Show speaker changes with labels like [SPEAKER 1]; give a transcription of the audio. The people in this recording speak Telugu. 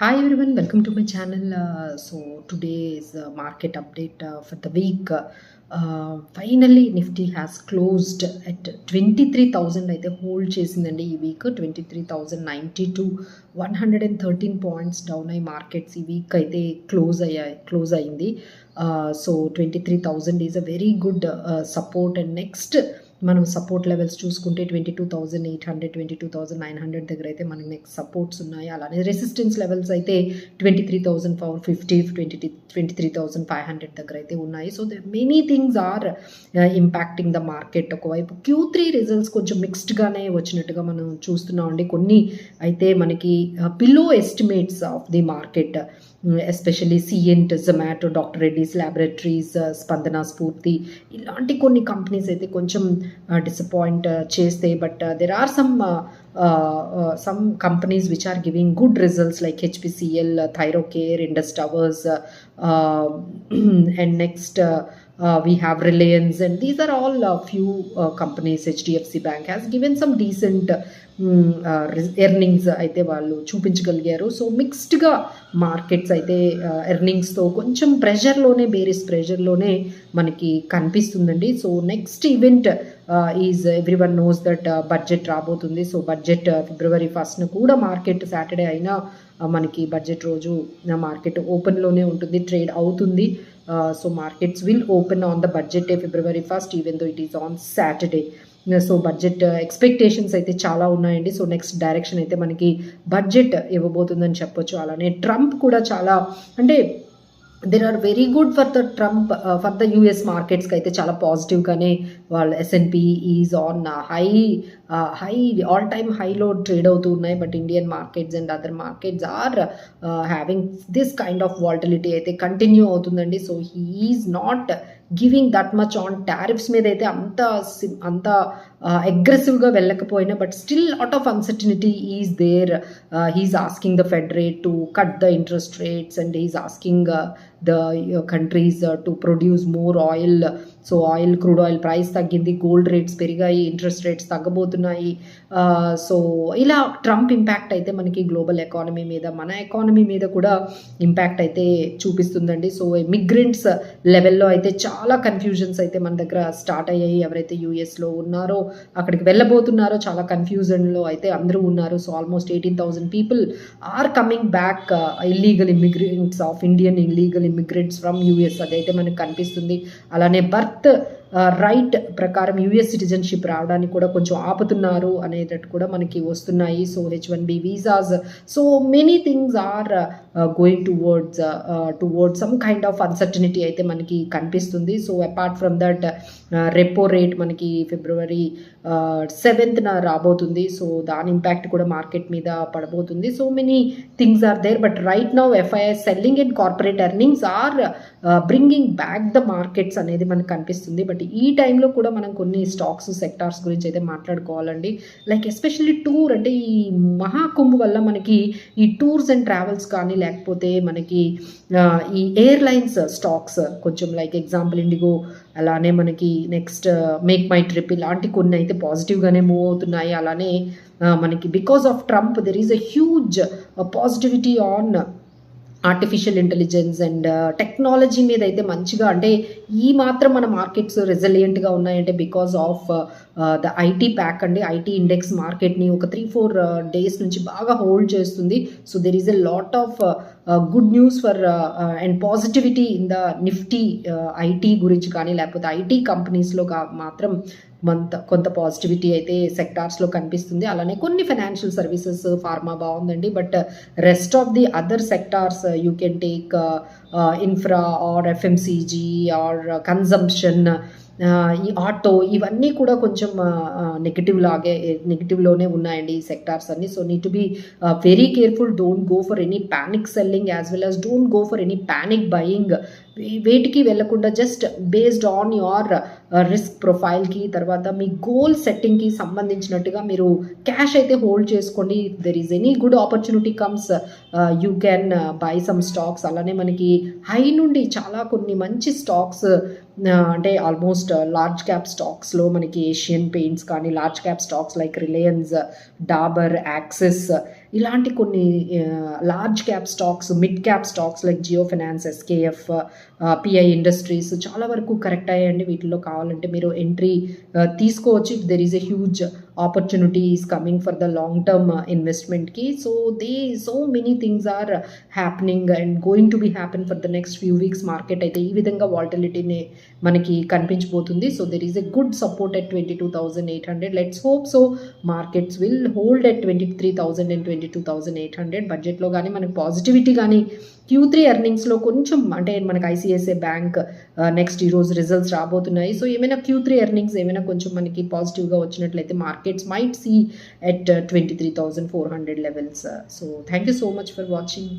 [SPEAKER 1] Hi everyone, welcome to my channel. Uh, so today is the market update uh, for the week. Uh, finally, Nifty has closed at 23,000 అయితే హోల్డ్ చేసిందండి ఈ week twenty three thousand ninety two one hundred and thirteen points down అయ్యి మార్కెట్స్ ఈ వీక్ అయితే క్లోజ్ అయ్యాయి క్లోజ్ అయింది so twenty three thousand is a very good support and next మనం సపోర్ట్ లెవెల్స్ చూసుకుంటే twenty two thousand eight hundred twenty two thousand nine hundred దగ్గర అయితే మనకి నెక్స్ట్ సపోర్ట్స్ ఉన్నాయి. అలానే రెసిస్టెన్స్ లెవెల్స్ అయితే twenty three thousand four fifty twenty twenty three thousand five hundred దగ్గర అయితే ఉన్నాయి. So the many things are impacting the market ఒకవైపు క్యూ త్రీ రిజల్ట్స్ కొంచెం మిక్స్డ్గానే వచ్చినట్టుగా మనం చూస్తున్నామండి. కొన్ని అయితే మనకి below estimates of the market especially cement Zomato doctor Reddy's laboratories Spandana Sphoorty ఇలాంటి కొన్ని కంపెనీస్ అయితే కొంచెం డిసప్పాయింట్ చేస్తే but there are some some companies which are giving good results like HPCL Thyrocare Indus Towers and next uh, we have Reliance, and these are all companies few bank companies. HDFC Bank has given some decent mm, uh, earnings అయితే వాళ్ళు చూపించగలిగారు సో మిక్స్డ్గా మార్కెట్స్ అయితే uh, ఎర్నింగ్స్తో కొంచెం ప్రెషర్లోనే బేరిస్ ప్రెషర్లోనే మనకి కనిపిస్తుందండి so next event is everyone knows that budget రాబోతుంది. సో బడ్జెట్ ఫిబ్రవరి ఫస్ట్ను కూడా మార్కెట్ సాటర్డే అయినా మనకి బడ్జెట్ రోజు మార్కెట్ ఓపెన్లోనే ఉంటుంది ట్రేడ్ అవుతుంది. So markets will open on the budget day February first even though it is on Saturday so budget expectations అయితే చాలా ఉన్నాయండి. సో నెక్స్ట్ డైరెక్షన్ అయితే మనకి బడ్జెట్ ఇవ్వబోతుందని చెప్పొచ్చు. అలానే ట్రంప్ కూడా చాలా అంటే there are very good for the Trump for the US మార్కెట్స్కి అయితే చాలా పాజిటివ్గానే వాళ్ళు S and P is on high high all time హైలో ట్రేడ్ అవుతూ ఉన్నాయి. But Indian markets and other markets are having this kind of volatility అయితే కంటిన్యూ అవుతుందండి. So he's not giving that much on tariffs మీద అయితే అంత అంత అగ్రెసివ్గా వెళ్ళకపోయినా but still lot of uncertainty is there he's asking the Fed rate to cut the interest rates and is asking the countries to produce more oil so oil crude oil price తగ్గింది గోల్డ్ రేట్స్ పెరిగాయి ఇంట్రెస్ట్ రేట్స్ తగ్గబోతున్నాయి. సో ఇలా ట్రంప్ ఇంపాక్ట్ అయితే మనకి గ్లోబల్ ఎకానమీ మీద మన ఎకానమీ మీద కూడా ఇంపాక్ట్ అయితే చూపిస్తుందండి. సో మిగ్రెంట్స్ లెవెల్లో అయితే చాలా కన్ఫ్యూజన్స్ అయితే మన దగ్గర స్టార్ట్ అయ్యాయి. ఎవరైతే యూఎస్లో ఉన్నారో అక్కడికి వెళ్ళబోతున్నారో చాలా కన్ఫ్యూజన్లో అయితే అందరూ ఉన్నారు. So almost eighteen thousand people are coming back illegal immigrants of Indian illegal immigrants from US అదైతే మనకు కనిపిస్తుంది. అలానే బర్త్ రైట్ ప్రకారం యుఎస్ సిటిజన్షిప్ రావడానికి కూడా కొంచెం ఆపుతున్నారు అనేటట్టు కూడా మనకి వస్తున్నాయి. So H one B visas so many things are going towards towards some kind of uncertainty అయితే మనకి కనిపిస్తుంది. So apart from that repo rate మనకి ఫిబ్రవరి సెవెంత్న uh, రాబోతుంది. సో దాని ఇంపాక్ట్ కూడా మార్కెట్ మీద పడబోతుంది. So many things are there but right now FIs selling and corporate earnings are bringing back the markets అనేది మనకు కనిపిస్తుంది. బట్ ఈ టైంలో కూడా మనం కొన్ని స్టాక్స్ సెక్టార్స్ గురించి అయితే మాట్లాడుకోవాలండి. లైక్ ఎస్పెషల్లీ టూర్ అంటే ఈ మహాకుంభ్ వల్ల మనకి ఈ టూర్స్ అండ్ ట్రావెల్స్ కానీ లేకపోతే మనకి ఈ ఎయిర్లైన్స్ స్టాక్స్ కొంచెం లైక్ ఎగ్జాంపుల్ ఇండిగో అలానే మనకి నెక్స్ట్ మేక్ మై ట్రిప్ ఇలాంటి కొన్ని అయితే పాజిటివ్గానే మూవ్ అవుతున్నాయి. అలానే మనకి because of Trump there is a huge positivity on artificial intelligence and technology మీద అయితే మంచిగా అంటే ఈ మాత్రం మన మార్కెట్స్ రెసిలియంట్గా ఉన్నాయంటే because of the IT pack అండి. ఐటీ ఇండెక్స్ మార్కెట్ని ఒక త్రీ ఫోర్ డేస్ నుంచి బాగా హోల్డ్ చేస్తుంది. So there is a lot of good news for and positivity in the Nifty IT గురించి కానీ లేకపోతే ఐటీ కంపెనీస్లో మాత్రం మంత కొంత పాజిటివిటీ అయితే సెక్టార్స్లో కనిపిస్తుంది. అలానే కొన్ని ఫైనాన్షియల్ సర్వీసెస్ ఫార్మా బాగుందండి. But rest of the other sectors you can take infra or FMCG or consumption ఈ ఆటో ఇవన్నీ కూడా కొంచెం నెగిటివ్ లాగే నెగిటివ్లోనే ఉన్నాయండి ఈ సెక్టార్స్ అన్ని. So need to be very careful don't go for any panic selling as well as don't go for any panic buying వేటికి వెళ్ళకుండా just based on your risk ప్రొఫైల్కి తర్వాత మీ గోల్ సెట్టింగ్కి సంబంధించినట్టుగా మీరు క్యాష్ అయితే హోల్డ్ చేసుకోండి. There is any good opportunity comes you can buy some stocks అలానే మనకి హై నుండి చాలా కొన్ని మంచి స్టాక్స్ అంటే ఆల్మోస్ట్ లార్జ్ క్యాప్ స్టాక్స్లో మనకి ఏషియన్ పెయింట్స్ కానీ large cap stocks like Reliance Dabur Axis ఇలాంటి కొన్ని large cap stocks mid cap stocks like Jio finance SKF PI Industries చాలా వరకు కరెక్ట్ అయ్యాయండి. వీటిలో కావాలంటే మీరు ఎంట్రీ తీసుకోవచ్చు. If there is a huge opportunities coming for the long term ఇన్వెస్ట్మెంట్కి so they so many things are happening and going to be happen for the next few weeks market అయితే ఈ విధంగా వాల్టిలిటీని మనకి కనిపించబోతుంది. So there is a good support at twenty two thousand eight hundred let's hope so markets will hold at twenty three thousand and twenty two thousand eight hundred బడ్జెట్లో కానీ మనకి పాజిటివిటీ కానీ క్యూ త్రీ ఎర్నింగ్స్లో కొంచెం అంటే మనకి ఐసిఐసిఐ బ్యాంక్ నెక్స్ట్ ఈరోజు రిజల్ట్స్ రాబోతున్నాయి. సో ఏమైనా క్యూ త్రీ ఎర్నింగ్స్ ఏమైనా కొంచెం మనకి పాజిటివ్గా వచ్చినట్లయితే markets might see at twenty three thousand four hundred levels so thank you so much for watching